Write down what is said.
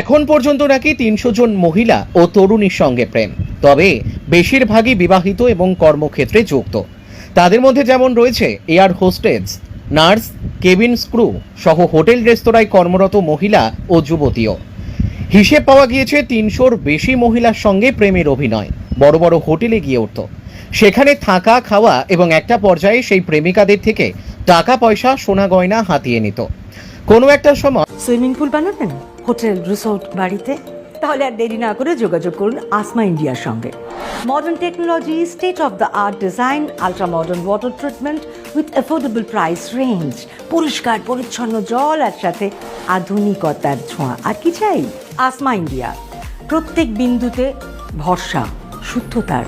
এখন পর্যন্ত নাকি তিনশো জন মহিলা ও তরুণীর সঙ্গে প্রেম। তবে বেশিরভাগই বিবাহিত এবং কর্মক্ষেত্রে যুক্ত। তাদের মধ্যে যেমন রয়েছে air hostess nurse, cabin crew সহ হোটেল রেস্তোরাঁয় কর্মরত মহিলা ও যুবতীও। হিসেব পাওয়া গিয়েছে তিনশোর বেশি মহিলার সঙ্গে প্রেমের অভিনয়। বড় বড় হোটেলে গিয়ে উঠত। সেখানে থাকা, খাওয়া এবং একটা পর্যায়ে সেই প্রেমিকাদের থেকে টাকা পয়সা সোনা গয়না হাতিয়ে নিত। কোনো একটা সময় সুইমিং পুল বানাবেন? হোটেল, রিসোর্ট, বাড়িতে? তাহলে আর দেরি না করে যোগাযোগ করুন আসমা ইন্ডিয়ার সঙ্গে। Modern technology state of the art design ultra modern water treatment with affordable price range পরিষ্কার, পরিচ্ছন্ন জল আর সাথে আধুনিকতার ছোঁয়া। আর কি চাই? আসমা ইন্ডিয়া। প্রত্যেক বিন্দুতে ভরসা, শুদ্ধতার।